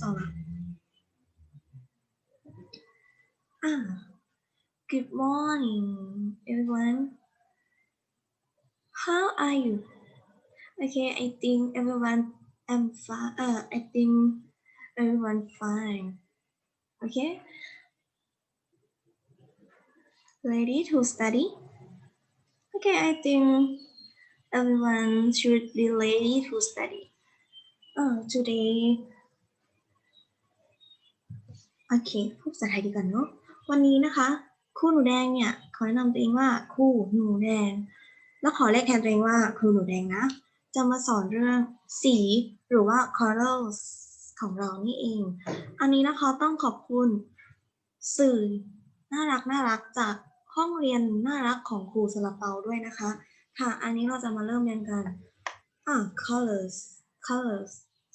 that's Ah, good morning, everyone. How are you? Okay, I think everyone, I'm fine. Uh, I think everyone fine. Okay. Ready to study? Okay, I think everyone should be ready to study. Uh, today, โอเคพูดภาษาไทยดีกันเนาะวันนี้นะคะครูหนูแดงเนี่ยขอแนะนำตัวเองว่าครูหนูแดง แล้วขอเรียกแทนตัวเองว่าครูหนูแดงนะ จะมาสอนเรื่องสีหรือว่า colors ของเรานี่เอง อันนี้นะคะต้องขอบคุณสื่อน่ารักน่ารักจากห้องเรียนน่ารักของครูสลับเปาด้วยนะคะ ค่ะอันนี้เราจะมาเริ่มเรียนกันอะ colors colors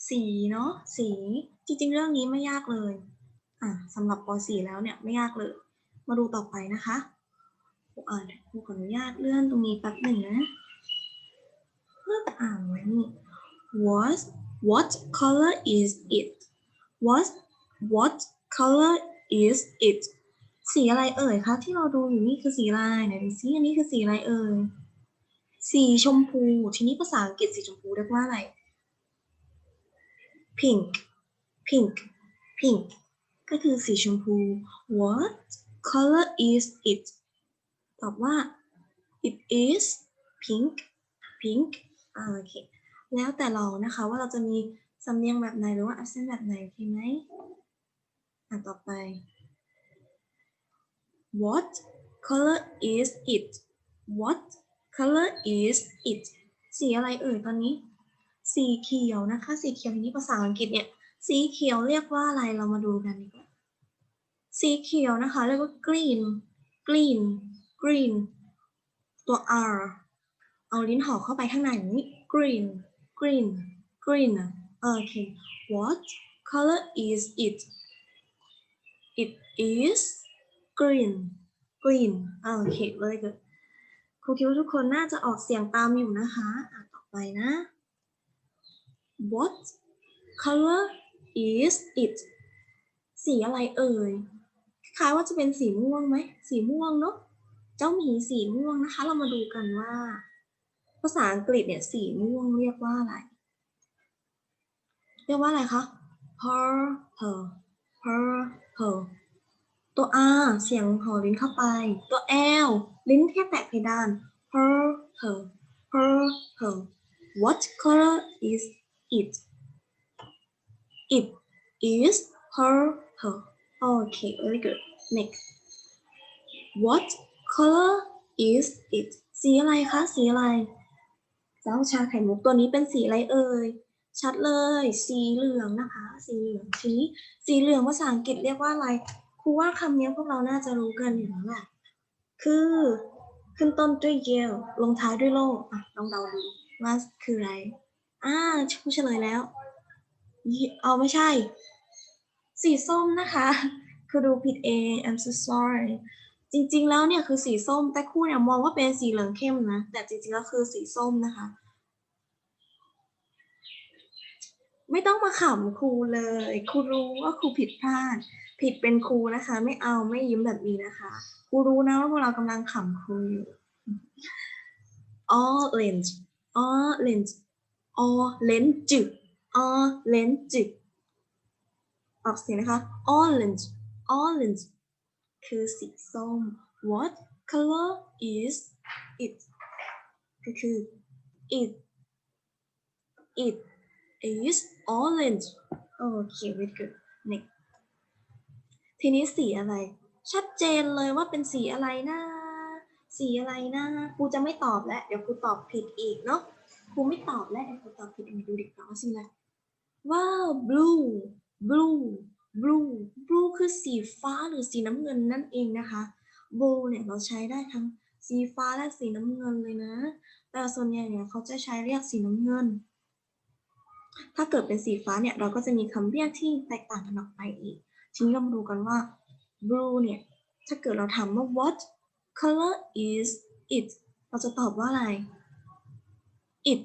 สีเนาะสีจริงๆ เรื่องนี้ไม่ยากเลย อะสำหรับป .4 แล้วเนี่ยไม่ยากเลย มาดูต่อไปนะคะครูอ่านครูขออนุญาตเลื่อนตรงนี้แป๊บหนึ่งนะเพื่ออ่านไว้นี่ what what color is it what what color is it สีอะไรเอ่ยคะที่เราดูอยู่นี่คือสีอะไรไหนดูซิอันนี้คือสีอะไรเอ่ยสีชมพูทีนี้ภาษาอังกฤษสีชมพูเรียกว่าอะไร pink pink pink ก็คือสีชมพู what color is it ตอบว่า it is pink pink อ่าโอเค แล้วแต่เรานะคะว่าเราจะมีสำเนียงแบบไหนหรือว่า accent แบบไหนโอเคไหมอ่าต่อไป what color is it what color is it สีอะไรเอ่ยตอนนี้ สีเขียวนะคะ สีเขียวทีนี้ภาษาอังกฤษเนี่ย สีเขียวเรียกว่าอะไรเรามาดูกันดีกว่าสีเขียวนะคะ เรียกว่า green green green ตัว r เอาลิ้นห่อเข้าไปข้างในอย่างนี้ green green green อะโอเค what color is it it is green green อ่าโอเค very good ครูคิดว่าทุกคนน่าจะออกเสียงตามอยู่นะคะ อะต่อไปนะ what color is it สีอะไรเอ่ยคล้ายว่าจะเป็นสีม่วงไหม สีม่วงเนาะ เจ้าหมีสีม่วงนะคะ เรามาดูกันว่า ภาษาอังกฤษเนี่ยสีม่วงเรียกว่าอะไร เรียกว่าอะไรคะ purple purple ตัว R เสียงหอลิ้นเข้าไป ตัว L ลิ้นแค่แตะเพดาน purple purple what color is it it is purple okay very good next what color is it สีอะไรคะ สีอะไร เจ้าชาไข่มุกตัวนี้เป็นสีอะไรเอ่ย ชัดเลย สีเหลืองนะคะ สีเหลืองทีนี้สีเหลืองภาษาอังกฤษเรียกว่าอะไร ครูว่าคำนี้พวกเราน่าจะรู้กันอยู่แล้วแหละ คือขึ้นต้นด้วย yellow ลงท้ายด้วยโลอะลองเดาดูว่าคืออะไร อ่าผู้เฉลยแล้ว เอาไม่ใช่ สีส้มนะคะ คือดูผิดเอง I'm so sorry จริง ๆ แล้วเนี่ยคือสีส้ม แต่ครูเนี่ยมองว่าเป็นสีเหลืองเข้มนะ แต่จริงๆแล้วคือสีส้มนะคะ ไม่ต้องมาขำครูเลย ครูรู้ว่าครูผิดพลาด ผิดเป็นครูนะคะ ไม่เอาไม่ยิ้มแบบนี้นะคะ ครูรู้นะว่าพวกเรากำลังขำครูอยู่ orange orange orange orange ออกเสียงนะคะ orange orange คือสีส้ม what color is it ก็คือ it it is orange โอเค very good next ทีนี้สีอะไร ชัดเจนเลยว่าเป็นสีอะไรนะสีอะไรนะครูจะไม่ตอบแล้ว เดี๋ยวครูตอบผิดอีกเนาะครูไม่ตอบแล้วเดี๋ยวครูตอบผิดเองดูดีกว่าว่าสีอะไร ว้าว blue blue blue blue คือสีฟ้าหรือสีน้ำเงินนั่นเองนะคะ blue เนี่ยเราใช้ได้ทั้งสีฟ้าและสีน้ำเงินเลยนะ แต่ส่วนใหญ่เนี่ยเขาจะใช้เรียกสีน้ำเงิน ถ้าเกิดเป็นสีฟ้าเนี่ยเราก็จะมีคำเรียกที่แตกต่างกันออกไปอีก ทีนี้เรามาดูกันว่า blue เนี่ย ถ้าเกิดเราถามว่า what color is it เราจะตอบว่าอะไร it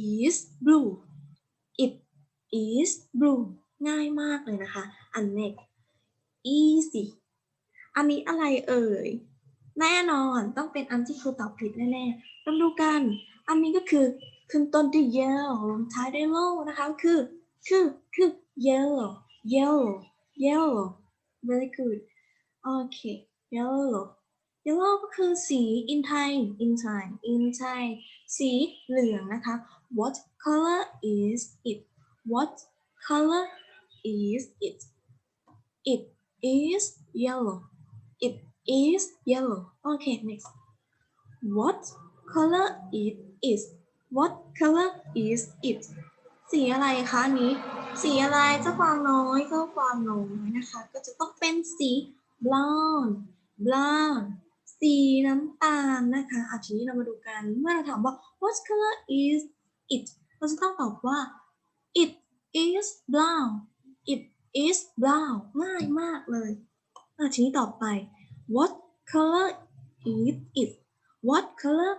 is blue it is blue ง่ายมากเลยนะคะ อัน next easy อันนี้อะไรเอ่ย แน่นอนต้องเป็นอันที่ครูตอบผิดแน่ๆต้องดูกัน อันนี้ก็คือขึ้นต้นด้วย yellow ลงท้ายด้วย low นะคะ คือ คือ คือ yellow yellow yellow very good โอเค yellow yellow ก็คือสี in Thai in Thai in Thai สีเหลืองนะคะ what color is it what color is it it is yellow it is yellow okay next what color it is what color is it สีอะไรคะนี้สีอะไรเจ้ากวางน้อยเจ้ากวางน้อยนะคะ ก็จะต้องเป็นสี brown brown สีน้ำตาลนะคะอะทีนี้เรามาดูกัน เมื่อเราถามว่า what color is it เราจะต้องตอบว่า it is brown it is brown ง่ายมากเลยทีนี้ต่อไป what color is it what color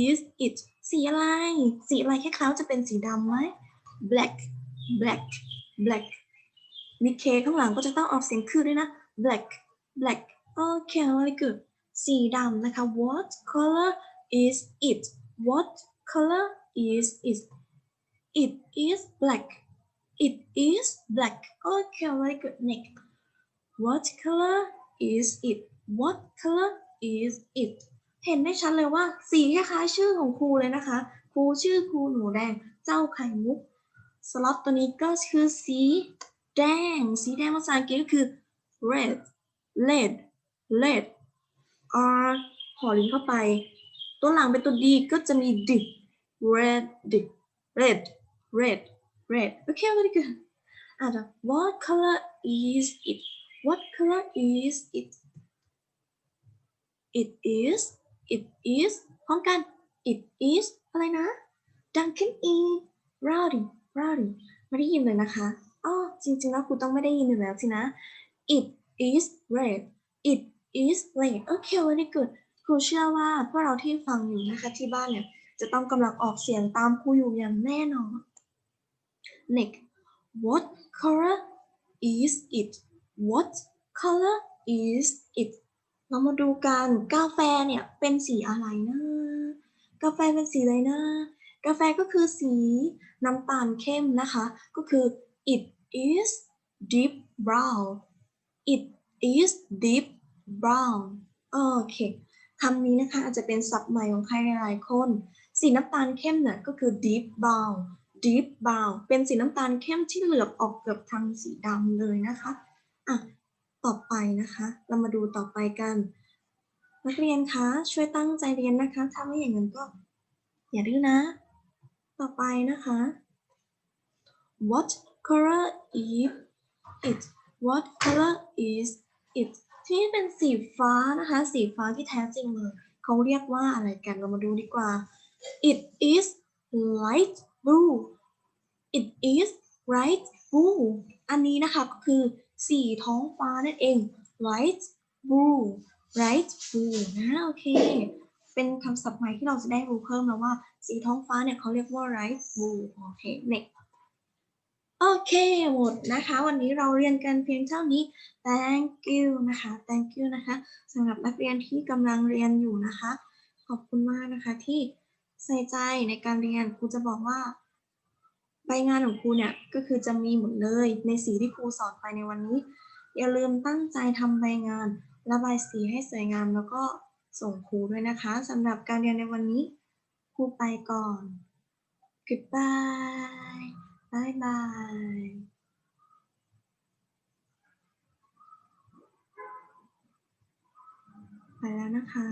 is it สีอะไร สีอะไรแค่เขาจะเป็นสีดำไหม black black black มีเคข้างหลังก็จะต้องออกเสียงคือด้วยนะ black black โอเค very good สีดำนะคะ what color is it what color is it it is black it is black โอเค very good next what color is it what color is it เห็นได้ชัดเลยว่าสีคล้ายๆชื่อของครูเลยนะคะ ครูชื่อครูหนูแดง เจ้าไข่มุก สล็อตตัวนี้ก็คือสีแดง สีแดงภาษาอังกฤษก็คือ red red red r หอลิ้นเข้าไป ตัวหลังเป็นตัว d ก็จะมี d red red red red โอเค very good อะ what color is it what color is it it is it is พร้อมกัน it is อะไรนะ ดังขึ้นอีก rowdy rowdy ไม่ได้ยินเลยนะคะอ๋อจริงๆ แล้วครูต้องไม่ได้ยินอยู่แล้วสินะ it is red it is red โอเค very good ครูเชื่อว่าพวกเราที่ฟังอยู่นะคะที่บ้านเนี่ยจะต้องกำลังออกเสียงตามครูอยู่อย่างแน่นอน next what color is it what color is it เรามาดูกันกาแฟเนี่ยเป็นสีอะไรนะ กาแฟเป็นสีอะไรนะ กาแฟก็คือสีน้ำตาลเข้มนะคะ ก็คือ it is deep brown it is deep brown โอเคคำนี้นะคะอาจจะเป็นศัพท์ใหม่ของใครหลายๆคน สีน้ำตาลเข้มเนี่ยก็คือ deep brown deep brown เป็นสีน้ำตาลเข้มที่เหลือบออกเกือบทางสีดำเลยนะคะอะต่อไปนะคะ เรามาดูต่อไปกัน นักเรียนคะช่วยตั้งใจเรียนนะคะ ถ้าไม่อย่างนั้นก็อย่าดื้อนะ ต่อไปนะคะ what color is it what color is it ที่เป็นสีฟ้านะคะ สีฟ้าที่แท้จริงเลย เขาเรียกว่าอะไรกัน เรามาดูดีกว่า it is light blue it is light blue อันนี้นะคะก็คือสีท้องฟ้านั่นเอง light blue light blue นะโอเค เป็นคำศัพท์ใหม่ที่เราจะได้รู้เพิ่มแล้วว่า สีท้องฟ้าเนี่ยเขาเรียกว่า light blue โอเค next โอเคหมดนะคะ วันนี้เราเรียนกันเพียงเท่านี้ thank you นะคะ thank you นะคะสำหรับนักเรียนที่กำลังเรียนอยู่นะคะ ขอบคุณมากนะคะที่ ใส่ใจในการเรียนครูจะบอกว่า ใบงานของครูเนี่ยก็คือจะมีหมดเลย ในสีที่ครูสอนไปในวันนี้ อย่าลืมตั้งใจทำใบงานระบายสีให้สวยงามแล้วก็ส่งครูด้วยนะคะสำหรับการเรียนในวันนี้ครูไปก่อน goodbye บายบายไปแล้วนะคะ